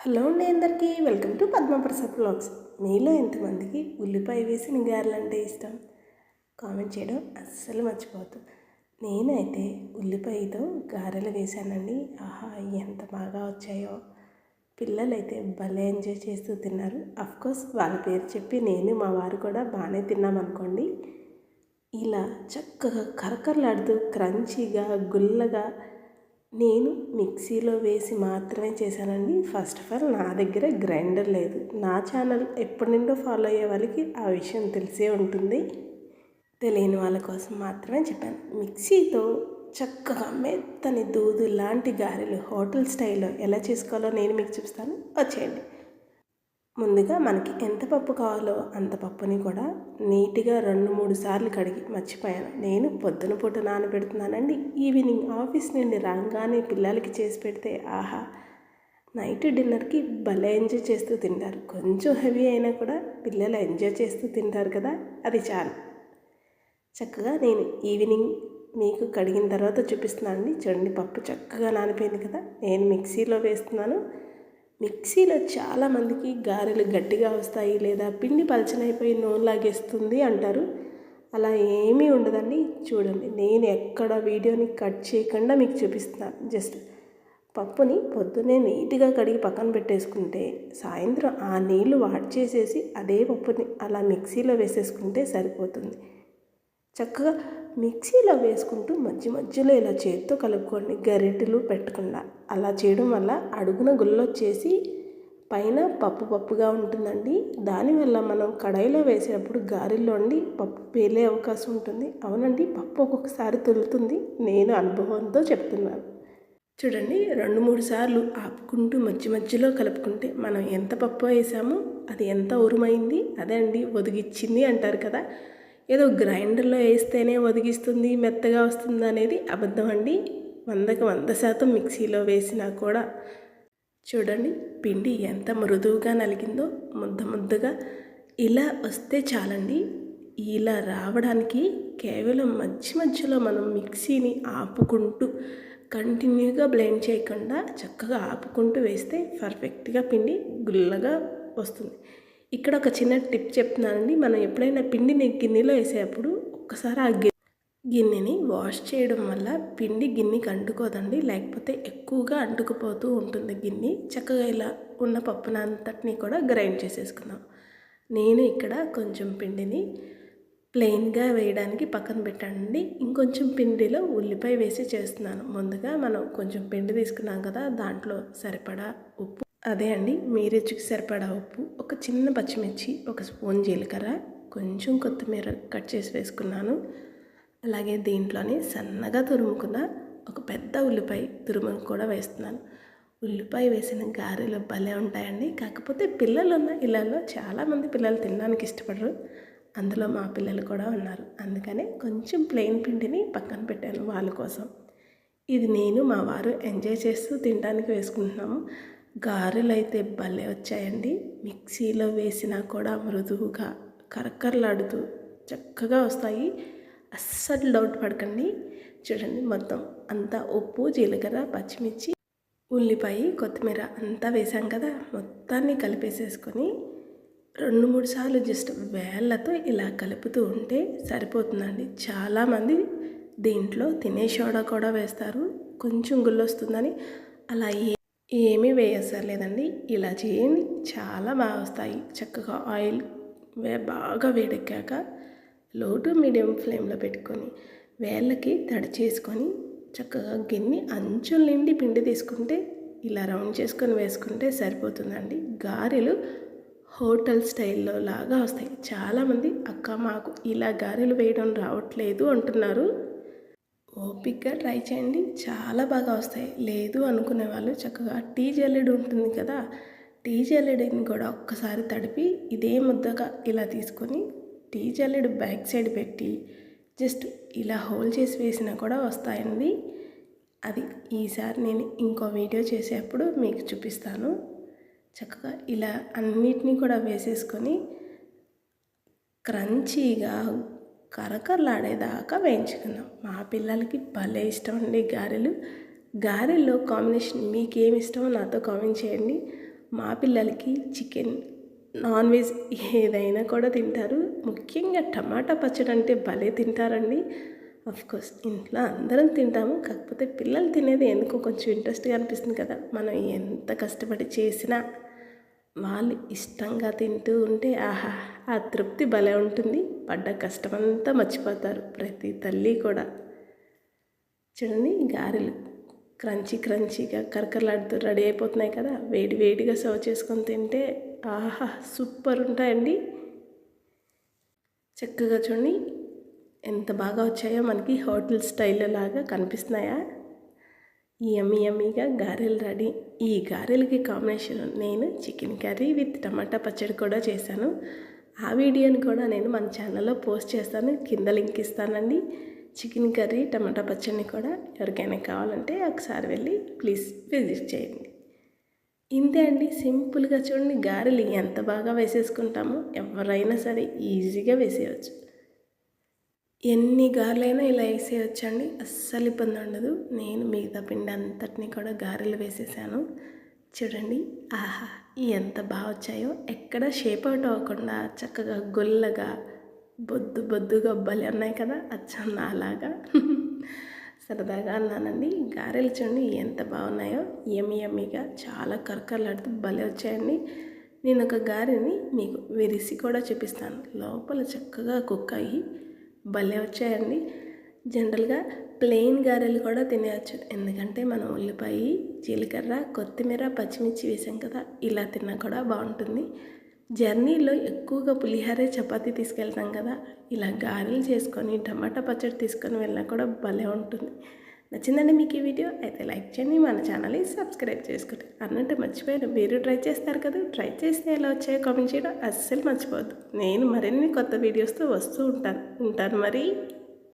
Hello అండి అందరికీ welcome to Padma Prasad blogs మీలో ఎంతమందికి ఉల్లిపాయ వేసిన గారెలు ఇష్టం? కామెంట్ చేయడం అస్సలు మర్చిపోవద్దు. నేనైతే ఉల్లిపాయతో గారెలు వేశానండి. ఆహా ఎంత బాగా వచ్చాయో. పిల్లలైతే భలే ఎంజాయ్ చేస్తూ తిన్నారు. కోర్స్ వాళ్ళ పేరు చెప్పి నేను మా వారు కూడా బాగానే తిన్నామనుకోండి ఇలా చక్కగా కరకరలాడుతూ క్రంచీగా గుల్లగా నేను మిక్సీలో వేసి మాత్రమే చేశానండి. ఫస్ట్ ఆఫ్ ఆల్ నా దగ్గర గ్రైండర్ లేదు. నా ఛానల్ ఎప్పటి నుండో ఫాలో అయ్యే వాళ్ళకి ఆ విషయం తెలిసే ఉంటుంది. తెలియని వాళ్ళ కోసం మాత్రమే చెప్పాను. మిక్సీతో చక్కగా మెత్తని దూదు లాంటి గారెలు హోటల్ స్టైల్లో ఎలా చేసుకోవాలో నేను మీకు చూపిస్తాను. వచ్చేయండి. ముందుగా మనకి ఎంత పప్పు కావాలో అంత పప్పుని కూడా నీట్గా రెండు మూడు సార్లు కడిగి మర్చిపోయాను. నేను పొద్దున పూట నానబెడుతున్నానండి. ఈవినింగ్ ఆఫీస్ నుండి రాగానే పిల్లలకి చేసి పెడితే ఆహా! నైట్ డిన్నర్కి భలే ఎంజాయ్ చేస్తూ తింటారు. కొంచెం హెవీ అయినా కూడా పిల్లలు ఎంజాయ్ చేస్తూ తింటారు కదా! అది చాలు. చక్కగా నేను ఈవినింగ్ మీకు కడిగిన తర్వాత చూపిస్తున్నాను అండి చూడండి పప్పు చక్కగా నానిపోయింది కదా! నేను మిక్సీలో వేస్తున్నాను. మిక్సీలో చాలామందికి గారెలు గట్టిగా వస్తాయి లేదా పిండి పలచనైపోయి నూనె లాగేస్తుంది అంటారు. అలా ఏమీ ఉండదండి. చూడండి నేను ఎక్కడ వీడియోని కట్ చేయకుండా మీకు చూపిస్తున్నాను. జస్ట్ పప్పుని పొద్దున్నే నీట్గా కడిగి పక్కన పెట్టేసుకుంటే సాయంత్రం ఆ నీళ్ళు వాట్ చేసేసి అదే పప్పుని అలా మిక్సీలో వేసేసుకుంటే సరిపోతుంది. చక్కగా మిక్సీలో వేసుకుంటూ మధ్య మధ్యలో ఇలా చేతితో కలుపుకోండి గరిటెలు పెట్టకుండా అలా చేయడం వల్ల అడుగున గుల్లొచ్చేసి పైన పప్పు పప్పుగా ఉంటుందండి. దానివల్ల మనం కడాయిలో వేసేటప్పుడు గారెల్లోండి పప్పు పేలే అవకాశం ఉంటుంది. అవునండి పప్పు ఒక్కొక్కసారి తొలుతుంది నేను అనుభవంతో చెప్తున్నాను. చూడండి రెండు మూడు సార్లు ఆపుకుంటూ మధ్య మధ్యలో కలుపుకుంటే మనం ఎంత పప్పు వేసామో అది ఎంత ఉరుమైంది. అదే అండి ఒదిగిచ్చింది అంటారు కదా. ఏదో గ్రైండర్లో వేస్తేనే ఒదిగిస్తుంది మెత్తగా వస్తుంది అనేది అబద్ధం అండి. వందకి వంద శాతం మిక్సీలో వేసినా కూడా చూడండి పిండి ఎంత మృదువుగా నలిగిందో ముద్ద ముద్దగా. ఇలా వస్తే చాలండి. ఇలా రావడానికి కేవలం మధ్య మధ్యలో మనం మిక్సీని ఆపుకుంటూ కంటిన్యూగా బ్లెండ్ చేయకుండా చక్కగా ఆపుకుంటూ వేస్తే పర్ఫెక్ట్గా పిండి గుల్లగా వస్తుంది. ఇక్కడ ఒక చిన్న టిప్ చెప్తున్నానండి. మనం ఎప్పుడైనా పిండిని గిన్నెలో వేసేటప్పుడు ఒక్కసారి ఆ గిన్నెని వాష్ చేయడం వల్ల పిండి గిన్నెకి అంటుకోదండి. లేకపోతే ఎక్కువగా అంటుకుపోతూ ఉంటుంది గిన్నె. చక్కగా ఇలా ఉన్న పప్పునంతటిని కూడా గ్రైండ్ చేసేసుకుందాం. నేను ఇక్కడ కొంచెం పిండిని ప్లెయిన్గా వేయడానికి పక్కన పెట్టండి ఇంకొంచెం పిండిలో ఉల్లిపాయ వేసి చేస్తున్నాను. ముందుగా మనం కొంచెం పిండి తీసుకున్నాం కదా దాంట్లో సరిపడా ఉప్పు అదే అండి మీ రుచికి సరిపడా ఉప్పు ఒక చిన్న పచ్చిమిర్చి ఒక స్పూన్ జీలకర్ర కొంచెం కొత్తిమీర కట్ చేసి వేసుకున్నాను. అలాగే దీంట్లోనే సన్నగా తురుముకున్న ఒక పెద్ద ఉల్లిపాయ తురుమును కూడా వేస్తున్నాను. ఉల్లిపాయ వేసిన గారెలు భలే ఉంటాయండి. కాకపోతే పిల్లలు ఉన్న ఇళ్ళల్లో చాలామంది పిల్లలు తినడానికి ఇష్టపడరు. అందులో మా పిల్లలు కూడా ఉన్నారు. అందుకనే కొంచెం ప్లెయిన్ పిండిని పక్కన పెట్టాను వాళ్ళ కోసం. ఇది నేను మా వారు ఎంజాయ్ చేస్తూ తినడానికి వేసుకుంటున్నాము. గారెలు అయితే భలే వచ్చాయండి. మిక్సీలో వేసినా కూడా మృదువుగా కరకరలాడుతూ చక్కగా వస్తాయి. అస్సలు డౌట్ పడకండి. చూడండి మొత్తం అంతా ఉప్పు జీలకర్ర పచ్చిమిర్చి ఉల్లిపాయ కొత్తిమీర అంతా వేసాం కదా. మొత్తాన్ని కలిపేసేసుకొని రెండు మూడు సార్లు జస్ట్ వేళ్ళతో ఇలా కలుపుతూ ఉంటే సరిపోతుందండి. చాలామంది దీంట్లో తినే సోడా కూడా వేస్తారు. కొంచెం గుళ్ళొస్తుందని అలా ఏ ఏమీ వేయసర్లేదండి. ఇలా చేయండి చాలా బాగా వస్తాయి. చక్కగా ఆయిల్ బాగా వేడెక్కాక లో టు మీడియం ఫ్లేమ్లో పెట్టుకొని వేళ్ళకి తడి చేసుకొని చక్కగా గిన్నె అంచుల నిండి పిండి తీసుకుంటే ఇలా రౌండ్ చేసుకొని వేసుకుంటే సరిపోతుందండి. గారెలు హోటల్ స్టైల్లో లాగా వస్తాయి. చాలామంది అక్క మాకు ఇలా గారెలు వేయడం రావట్లేదు అంటున్నారు. ఓపిక్గా ట్రై చేయండి. చాలా బాగా వస్తాయి. లేదు అనుకునే వాళ్ళు చక్కగా టీ జల్లెడు ఉంటుంది కదా టీ జల్లెడని కూడా ఒక్కసారి తడిపి ఇదే ముద్దగా ఇలా తీసుకొని టీ జల్లెడు బ్యాక్ సైడ్ పెట్టి జస్ట్ ఇలా హోల్ చేసి వేసినా కూడా వస్తాయండి. అది ఈసారి నేను ఇంకో వీడియో చేసేటప్పుడు మీకు చూపిస్తాను. చక్కగా ఇలా అన్నిటినీ కూడా వేసేసుకొని క్రంచీగా కరకరలాడేదాకా వేయించుకుందాం. మా పిల్లలకి భలే ఇష్టం అండి గారెలు. గారెల్లో కాంబినేషన్ మీకేమి ఇష్టమో నాతో కామెంట్ చేయండి. మా పిల్లలకి చికెన్ నాన్ వెజ్ ఏదైనా కూడా తింటారు. ముఖ్యంగా టమాటా పచ్చడి అంటే భలే తింటారండి. కోర్స్ ఇంట్లో అందరం తింటాము. కాకపోతే పిల్లలు తినేది ఎందుకో కొంచెం ఇంట్రెస్ట్గా అనిపిస్తుంది కదా. మనం ఎంత కష్టపడి చేసినా వాళ్ళు ఇష్టంగా తింటూ ఉంటే ఆహా ఆ తృప్తి భలే ఉంటుంది. పడ్డ కష్టమంతా మర్చిపోతారు ప్రతి తల్లి కూడా. చూడండి గారెలు క్రంచీ క్రంచీగా కరకరలాడుతూ రెడీ అయిపోతున్నాయి కదా. వేడి వేడిగా సర్వ్ చేసుకొని తింటే ఆహా సూపర్ ఉంటాయండి. చక్కగా చూడండి ఎంత బాగా వచ్చాయో మనకి హోటల్ స్టైల్ లాగా కనిపిస్తున్నాయా. యమ్మీ యమ్మీగా గారెలు రెడీ. ఈ గారెలకి కాంబినేషన్ నేను చికెన్ కర్రీ విత్ టమాటా పచ్చడి కూడా చేశాను. ఆ వీడియోని కూడా నేను మన ఛానల్లో పోస్ట్ చేస్తాను. కింద లింక్ ఇస్తానండి. చికెన్ కర్రీ టమాటా పచ్చడిని కూడా ఎవరికైనా కావాలంటే ఒకసారి వెళ్ళి ప్లీజ్ విజిట్ చేయండి. ఇంతే అండి. సింపుల్గా చూడండి. గారెలు ఎంత బాగా వేసేసుకుంటామో ఎవరైనా సరే ఈజీగా వేసేయచ్చు. ఎన్ని గారెలైనా ఇలా వేసేయచ్చండి. అస్సలు ఇబ్బంది ఉండదు. నేను మిగతా పిండి అంతటిని కూడా గారెలు వేసేసాను. చూడండి. ఆహా! ఎంత బాగా వచ్చాయో. ఎక్కడ షేప్ అవుట్ అవ్వకుండా చక్కగా గొల్లగా బొద్దు బొద్దుగా భలే ఉన్నాయి కదా! అచ్చం అలాగా సరదాగా అన్నానండి. గారెలు చూడండి ఎంత బాగున్నాయో. ఎమి ఎమ్మిగా చాలా కరకరలాడుతూ భలే వచ్చాయండి. నేను ఒక గారెని మీకు విరిసి కూడా చూపిస్తాను. లోపల చక్కగా కుక్ అయ్యి భలే వచ్చాయండి. జనరల్గా ప్లెయిన్ గారెలు కూడా తినేయచ్చు. ఎందుకంటే మనం ఉల్లిపాయ జీలకర్ర కొత్తిమీర పచ్చిమిర్చి వేసాం కదా ఇలా తిన్నా కూడా బాగుంటుంది. జర్నీలో ఎక్కువగా పులిహారే చపాతీ తీసుకెళ్తాం కదా ఇలా గారెలు చేసుకొని టమాటా పచ్చడి తీసుకొని వెళ్ళినా కూడా భలే ఉంటుంది. నచ్చిందండి మీకు ఈ వీడియో అయితే లైక్ చేయండి మన ఛానల్ని సబ్స్క్రైబ్ చేసుకోండి అన్నట్టు మర్చిపోయాను మీరు ట్రై చేస్తారు కదా ట్రై చేస్తే ఎలా వచ్చాయో కామెంట్ చేయడం అస్సలు మర్చిపోవద్దు. నేను మరిన్ని కొత్త వీడియోస్తో వస్తూ ఉంటాను ఉంటాను మరి.